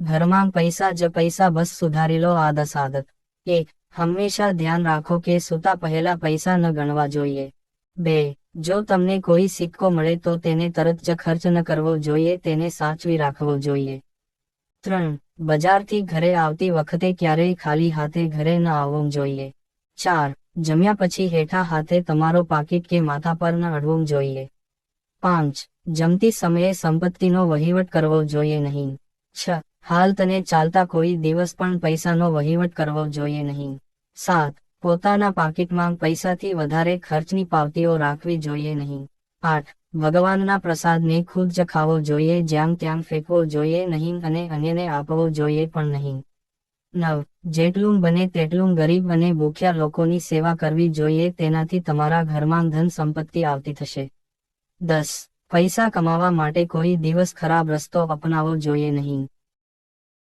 ઘરમાં પૈસા જ પૈસા બસ સુધારી લો આદત આદત એક હંમેશા ધ્યાન રાખો કે સૂતા પહેલા પૈસા ન ગણવા જોઈએ. બે, જો તમને કોઈ સિક્કો મળે તો તેને તરત જ ખર્ચ ન કરવો જોઈએ, તેને સાચવી રાખવો જોઈએ. ત્રણ, બજારથી ઘરે આવતી વખતે ક્યારેય ખાલી હાથે ઘરે ન આવવું જોઈએ. ચાર, જમ્યા પછી હેઠા હાથે તમારો પાકીટ કે માથા પર ન અડવું જોઈએ. પાંચ, જમતી સમયે સંપત્તિનો વહીવટ કરવો જોઈએ નહીં. છ હાલ તને ચાલતા કોઈ દિવસ પણ પૈસાનો વહીવટ કરવો જોઈએ નહીં. સાત, પોતાના પાકીટમાં પૈસાથી વધારે ખર્ચની પાવતીઓ રાખવી જોઈએ નહીં. આઠ, ભગવાનના પ્રસાદને ખુદ જ જોઈએ, જ્યાં ત્યાં ફેંકવો જોઈએ નહીં અને અન્યને આપવો જોઈએ પણ નહીં. નવ, જેટલું બને તેટલું ગરીબ અને ભૂખ્યા લોકોની સેવા કરવી જોઈએ, તેનાથી તમારા ઘરમાં ધન સંપત્તિ આવતી થશે. દસ, પૈસા કમાવા માટે કોઈ દિવસ ખરાબ રસ્તો અપનાવવો જોઈએ નહીં.